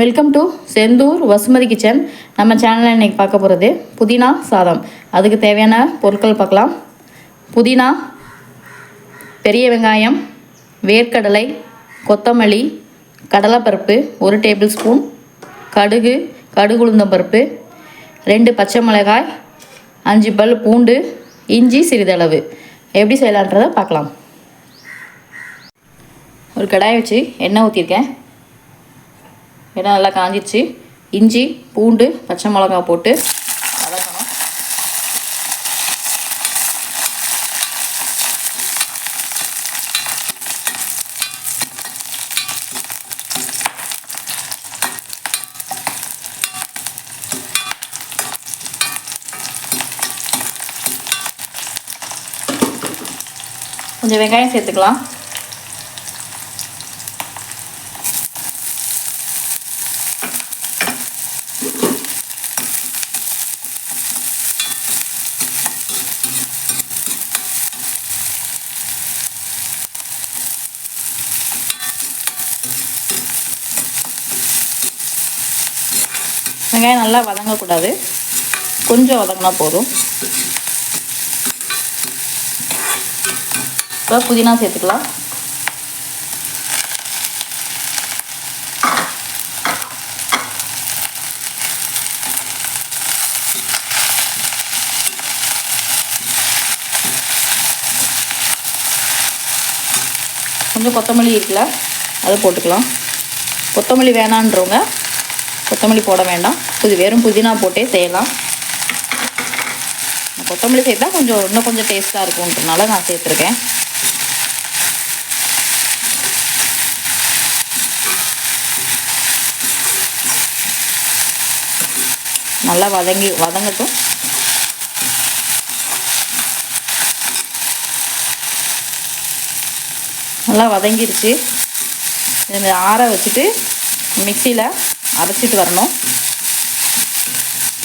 Welcome to Senthur Vasumathi kitchen நம்ம சேனலில் இன்றைக்கி பார்க்க போகிறது புதினா சாதம். அதுக்கு தேவையான பொருட்கள் பார்க்கலாம். புதினா பெரிய வெங்காயம் வேர்க்கடலை கொத்தமல்லி கடலைப்பருப்பு ஒரு டேபிள் ஸ்பூன் கடுகு கடுகு பருப்பு ரெண்டு பச்சை மிளகாய் அஞ்சு பல் பூண்டு இஞ்சி சிறிதளவு. எப்படி செய்யலான்றதை பார்க்கலாம். ஒரு கடாயை வச்சு எண்ணெய் ஊற்றிருக்கேன் எண்ணெய் நல்லா காஞ்சிச்சு இஞ்சி பூண்டு பச்சை மிளகா போட்டு வதக்கணும். கொஞ்சம் வெங்காயம் சேர்த்துக்கலாம். வெங்காயம் நல்லா வதங்கக்கூடாது. கொஞ்சம் வதங்கினா போதும். இப்போ புதினா சேர்த்துக்கலாம். கொஞ்சம் கொத்தமல்லி இருக்குல்ல அதை போட்டுக்கலாம். கொத்தமல்லி வேணான்றவங்க கொத்தமல்லி போட வேண்டாம். புது வெறும் புதினா போட்டே செய்யலாம். கொத்தமல்லி சேர்த்தா கொஞ்சம் இன்னும் கொஞ்சம் டேஸ்ட்டாக இருக்கும்ன்றனால நான் சேர்த்துருக்கேன். நல்லா வதங்கி வதங்கட்டும். நல்லா வதங்கிருச்சு. இதை ஆற வச்சுட்டு மிக்சியில் அரைச்சிட்டு வரணும்.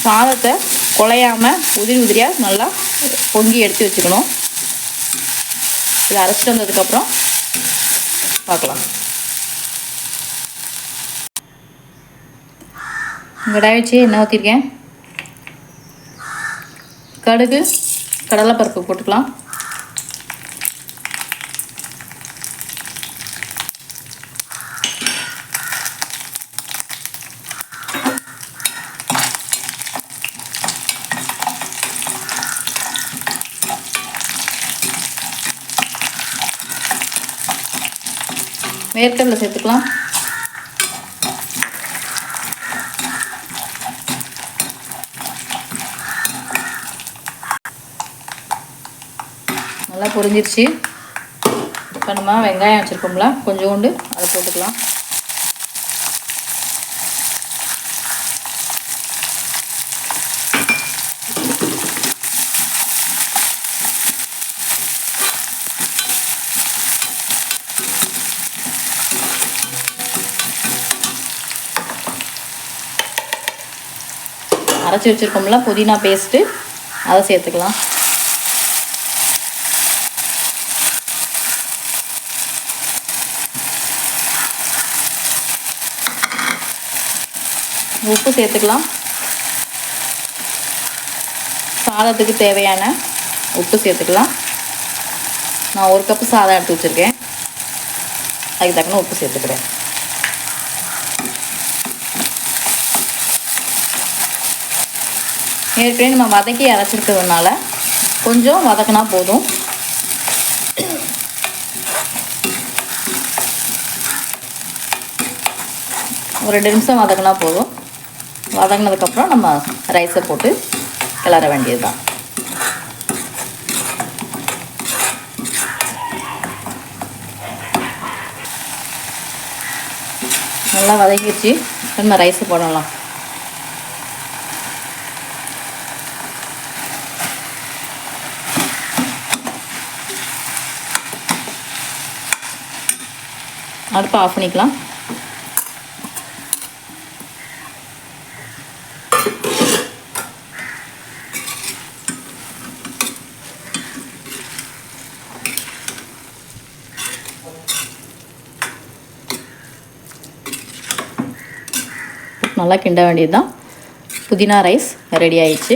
சாதத்தை குலையாமல் உதிரி உதிரியாக நல்லா பொங்கி எடுத்து வச்சுக்கணும். இதை அரைச்சிட்டு வந்ததுக்கப்புறம் பார்க்கலாம். கடாய் வச்சு என்ன ஊற்றிருக்கேன் கடுகு கடலைப்பருப்பு போட்டுக்கலாம். வேர்க்கடலை சேர்த்துக்கலாம். நல்லா பொரிஞ்சிருச்சு. இப்போ நம்ம வெங்காயம் வச்சுருக்கோம்ல கொஞ்சோண்டு அதை போட்டுக்கலாம். அரைச்சி வச்சுருக்கோம்ல புதினா பேஸ்ட்டு அதை சேர்த்துக்கலாம். உப்பு சேர்த்துக்கலாம். சாதத்துக்கு தேவையான உப்பு சேர்த்துக்கலாம். நான் ஒரு கப்பு சாதம் எடுத்து வச்சுருக்கேன். அதுக்கு தக்கன உப்பு சேர்த்துக்கிறேன். ஏற்கனவே நம்ம வதக்கி அரைச்சிருக்கிறதுனால கொஞ்சம் வதக்கினா போதும். ஒரு ரெண்டு நிமிஷம் வதக்கினா போதும். வதங்கினதுக்கப்புறம் நம்ம ரைஸை போட்டு கிளற வேண்டியது தான் நல்லா வதக்கிடுச்சு. நம்ம ரைஸை போடலாம். அடுப்பை ஆஃப் பண்ணிக்கலாம். நல்லா கிண்ட வேண்டியது தான் புதினா ரைஸ் ரெடி ஆயிடுச்சு.